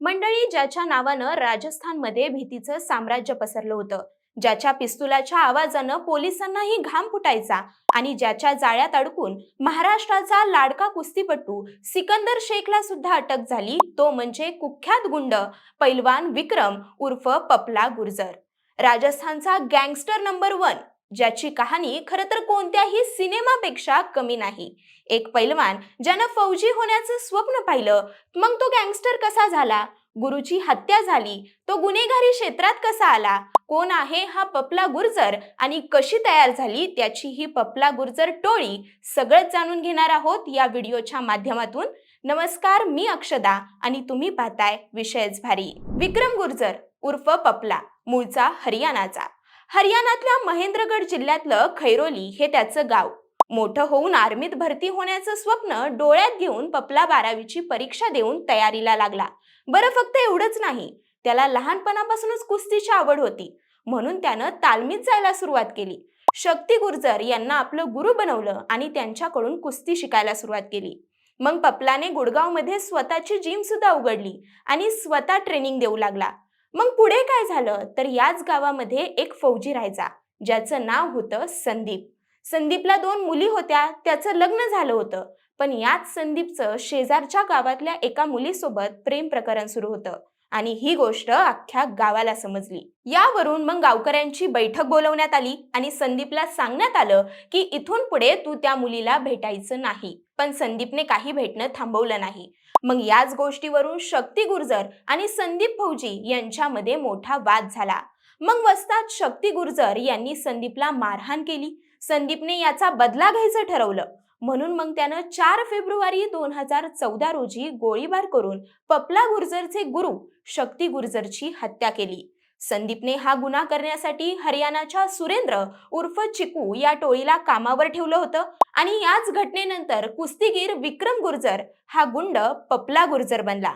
मंडळी ज्याच्या नावानं राजस्थानमध्ये भीतीचं साम्राज्य पसरलं होतं ज्याच्या पिस्तुलाच्या आवाजानं पोलिसांनाही घाम फुटायचा आणि ज्याच्या जाळ्यात अडकून महाराष्ट्राचा लाडका कुस्तीपटू सिकंदर शेखला सुद्धा अटक झाली तो म्हणजे कुख्यात गुंड पैलवान विक्रम उर्फ पपला गुर्जर. राजस्थानचा गँगस्टर नंबर वन ज्याची कहाणी खर तर कोणत्याही सिनेमापेक्षा कमी नाही. एक पैलवान ज्यानं फौजी होण्याचं स्वप्न पाहिलं मग तो गँगस्टर कसा झाला? गुरुची हत्या झाली तो गुन्हेगारी क्षेत्रात कसा आला? कोण आहे हा पपला गुर्जर आणि कशी तयार झाली त्याची ही पपला गुर्जर टोळी? सगळंच जाणून घेणार आहोत या व्हिडिओच्या माध्यमातून. नमस्कार मी अक्षदा आणि तुम्ही पाहताय विषयच भारी. विक्रम गुर्जर उर्फ पपला मूळचा हरियाणाचा. हरियाणातल्या महेंद्रगड जिल्ह्यातलं खैरोली हे त्याचं गाव. मोठं होऊन आर्मीत भरती होण्याचं स्वप्न डोळ्यात घेऊन पपला बारावीची परीक्षा देऊन तयारीला लागला. बरं फक्त एवढंच नाही त्याला लहानपणापासूनच कुस्तीची आवड होती. म्हणून त्यानं तालमीत जायला सुरुवात केली. शक्ती गुर्जर यांना आपलं गुरु बनवलं आणि त्यांच्याकडून कुस्ती शिकायला सुरुवात केली. मग पपलाने गुडगावमध्ये स्वतःची जिम सुद्धा उघडली आणि स्वतः ट्रेनिंग देऊ लागला. मग पुढे काय झालं? तर याच गावामध्ये एक फौजी राहायचा. ज्याचं नाव होतं संदीप. संदीपला दोन मुली होत्या. त्याचं लग्न झालं होतं. पण याच संदीपचं शेजारच्या गावातल्या एका मुलीसोबत प्रेम प्रकरण सुरू होतं. आणि ही गोष्ट अख्ख्या गावाला समजली. यावरून मग गावकऱ्यांची बैठक बोलवण्यात आली आणि संदीपला सांगण्यात आलं की इथून पुढे तू त्या मुलीला भेटायचं नाही. पण संदीपने काही भेटणं थांबवलं नाही. मग याच गोष्टीवरून शक्ती गुर्जर आणि संदीप फौजी यांच्यामध्ये मोठा वाद झाला. मग वस्तात शक्ती गुर्जर यांनी संदीपला मारहाण केली. संदीपने याचा बदला घ्यायचं ठरवलं. म्हणून मग त्यानं चार फेब्रुवारी दोन हजार चौदा रोजी गोळीबार करून पपला गुर्जरचे गुरु शक्ती गुर्जरची हत्या केली. संदीपने हा गुन्हा करण्यासाठी हरियाणाच्या सुरेंद्र उर्फ चिकू या टोळीला कामावर ठेवलं होतं आणि याच घटनेनंतर कुस्तीगीर विक्रम गुर्जर हा गुंड पपला गुर्जर बनला.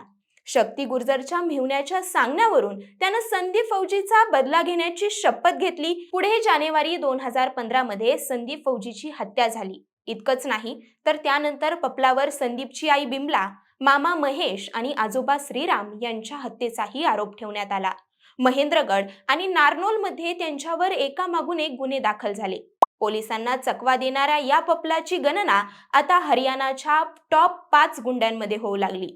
शक्ती गुर्जरच्या मेहुण्याच्या सांगण्यावरून त्यानं संदीप फौजीचा बदला घेण्याची शपथ घेतली. पुढे जानेवारी दोन हजार पंधरा मध्ये संदीप फौजीची हत्या झाली. इतकंच नाही तर त्यानंतर पपलावर संदीपची आई बिमला मामा महेश आणि आजोबा श्रीराम यांच्या हत्येचाही आरोप ठेवण्यात आला. महेंद्रगड आणि नारनोलमध्ये त्यांच्यावर एकामागून एक गुन्हे दाखल झाले. पोलिसांना चकवा देणाऱ्या या पपलाची गणना आता हरियाणाच्या टॉप पाच गुंड्यांमध्ये होऊ लागली.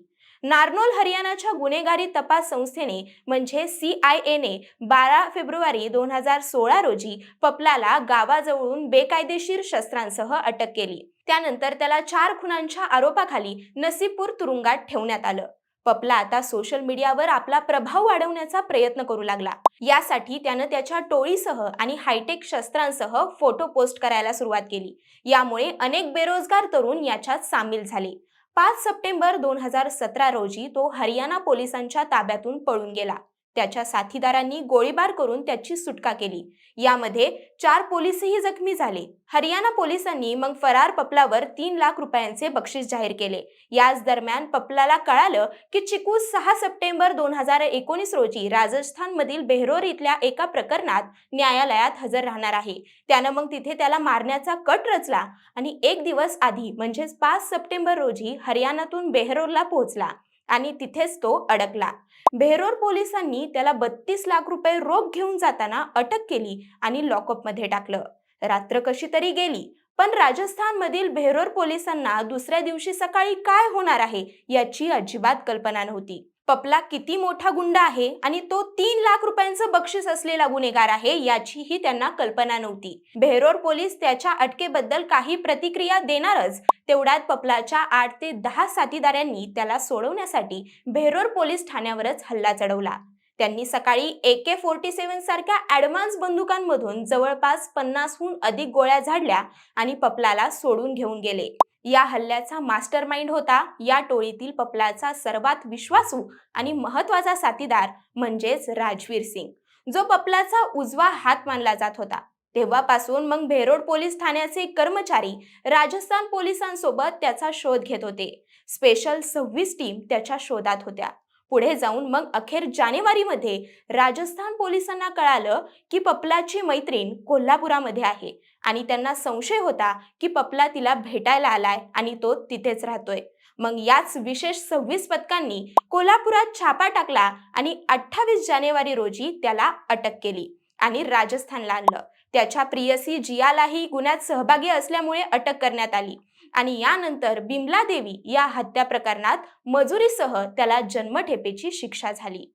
नारनोल हरियाणाच्या गुन्हेगारी तपास संस्थेने म्हणजे सी आय एने बारा फेब्रुवारी दोन हजार सोळा रोजी पपलाला गावाजवळून बेकायदेशीर शस्त्रांसह अटक केली. त्यानंतर त्याला चार खुनांच्या आरोपाखाली नसीपूर तुरुंगात ठेवण्यात आलं. पपला आता सोशल मीडियावर आपला प्रभाव वाढवण्याचा प्रयत्न करू लागला. यासाठी त्यानं त्याच्या टोळीसह आणि हायटेक शस्त्रांसह फोटो पोस्ट करायला सुरुवात केली. यामुळे अनेक बेरोजगार तरुण याच्यात सामील झाले. पाच सप्टेंबर दोन हजार सतरा रोजी तो हरियाणा पोलिसांच्या ताब्यातून पळून गेला. त्याच्या साथीदारांनी गोळीबार करून त्याची सुटका केली. यामध्ये चार पोलीसही जखमी झाले. हरियाणा पोलिसांनी मग फरार पपलावर तीन लाख रुपयांचे बक्षीस जाहीर केले. याच दरम्यान पपलाला कळालं की चिकू सहा सप्टेंबर दोन हजार एकोणीस रोजी राजस्थानमधील बेहरोर इथल्या एका प्रकरणात न्यायालयात हजर राहणार आहे. त्यानं मग तिथे त्याला मारण्याचा कट रचला आणि एक दिवस आधी म्हणजेच पाच सप्टेंबर रोजी हरियाणातून बेहरोरला पोहोचला. आणि तिथेच तो अडकला. बेहरोर पोलिसांनी त्याला बत्तीस लाख रुपये रोख घेऊन जाताना अटक केली आणि लॉकअपमध्ये टाकलं. रात्र कशी तरी गेली पण राजस्थानमधील बेहरोर पोलिसांना दुसऱ्या दिवशी सकाळी काय होणार आहे याची अजिबात कल्पना नव्हती. पपला किती मोठा गुंड आहे आणि तो तीन लाख रुपयांचं बक्षीस असलेला गुन्हेगार आहे याचीही त्यांना कल्पना नव्हती. बेहरोर पोलीस त्याच्या अटकेबद्दल काही प्रतिक्रिया देणारच तेवढ्यात पपलाच्या आठ ते दहा साथीदारांनी त्याला सोडवण्यासाठी बेहरोर पोलीस ठाण्यावरच हल्ला चढवला. त्यांनी सकाळी ए के फोर्टी सेव्हन सारख्या ॲडव्हान्स बंदुकांमधून जवळपास पन्नासहून अधिक गोळ्या झाडल्या आणि पपलाला सोडून घेऊन गेले. या हल्ल्याचा मास्टर माइंड होता. या टोळीतील पपलाचा सर्वात विश्वासू आणि महत्त्वाचा साथीदार म्हणजेच राजवीर सिंग. जो पपलाचा उजवा हात मानला जात होता. तेव्हापासून मग भेरोड पोलीस ठाण्याचे कर्मचारी राजस्थान पोलिसांसोबत त्याचा शोध घेत होते. स्पेशल सव्वीस टीम त्याच्या शोधात होत्या. पुढे जाऊन मग अखेर जानेवारीमध्ये राजस्थान पोलिसांना कळालं की पपलाची मैत्रीण कोल्हापुरामध्ये आहे. आणि त्यांना संशय होता की पपला तिला भेटायला आलाय आणि तो तिथेच राहतोय. मग याच विशेष सव्वीस पथकांनी कोल्हापुरात छापा टाकला आणि अठ्ठावीस जानेवारी रोजी त्याला अटक केली आणि राजस्थानला आणलं. त्याच्या प्रियसी जियालाही गुन्ह्यात सहभागी असल्यामुळे अटक करण्यात आली. आणि यानंतर बिमला देवी या हत्या प्रकरणात मजुरीसह त्याला जन्मठेपेची शिक्षा झाली.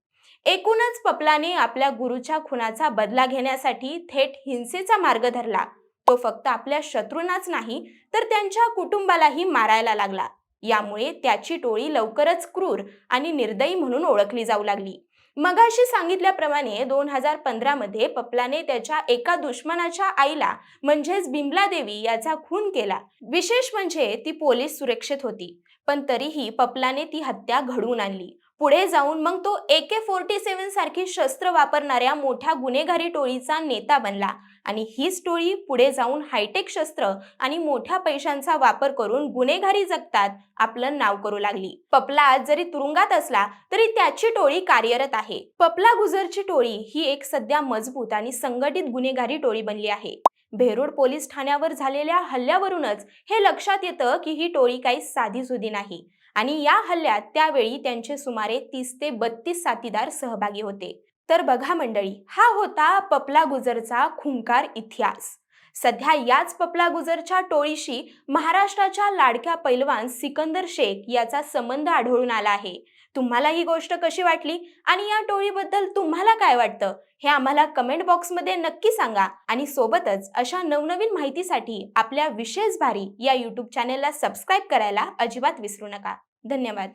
एकूणच पपलाने आपल्या गुरुच्या खुनाचा बदला घेण्यासाठी थेट हिंसेचा मार्ग धरला. तो फक्त आपल्या शत्रूंनाच नाही तर त्यांच्या कुटुंबालाही मारायला लागला. यामुळे त्याची टोळी लवकरच क्रूर आणि निर्दयी म्हणून ओळखली जाऊ लागली. मगाशी सांगितल्याप्रमाणे दोन हजार पंधरामध्ये पपलाने त्याच्या एका दुश्मनाच्या आईला म्हणजेच बिमला देवी याचा खून केला. विशेष म्हणजे ती पोलीस सुरक्षित होती पण तरीही पपलाने ती हत्या घडवून आणली. पुढे जाऊन मग तो ए के फोर्टी सेव्हन सारखी शस्त्र वापरणाऱ्या मोठ्या गुन्हेगारी टोळीचा नेता बनला. आणि हीच टोळी पुढे जाऊन हायटेक शस्त्र आणि मोठ्या पैशांचा वापर करून गुन्हेगारी जगतात आपलं नाव करू लागली. पपला आज जरी तुरुंगात असला तरी त्याची टोळी कार्यरत आहे. पपला गुजरची टोळी ही एक सध्या मजबूत आणि संघटित गुन्हेगारी टोळी बनली आहे. भेरूड पोलीस ठाण्यावर झालेल्या हल्ल्यावरूनच हे लक्षात येतं की ही टोळी काही साधी सुधी नाही. आणि या हल्ल्यात त्यावेळी त्यांचे सुमारे तीस ते बत्तीस साथीदार सहभागी होते. तर बघा मंडळी हा होता पपला गुजरचा खुंकार इतिहास. सध्या याच पपला गुजरच्या टोळीशी महाराष्ट्राच्या लाडक्या पैलवान सिकंदर शेख याचा संबंध आढळून आला आहे. तुम्हाला ही गोष्ट कशी वाटली? आणि या टोळीबद्दल तुम्हाला काय वाटतं? हे आम्हाला कमेंट बॉक्समध्ये नक्की सांगा. आणि सोबतच अशा नवनवीन माहितीसाठी आपल्या विशेष भारी या यूट्यूब चॅनेलला सबस्क्राईब करायला अजिबात विसरू नका. धन्यवाद.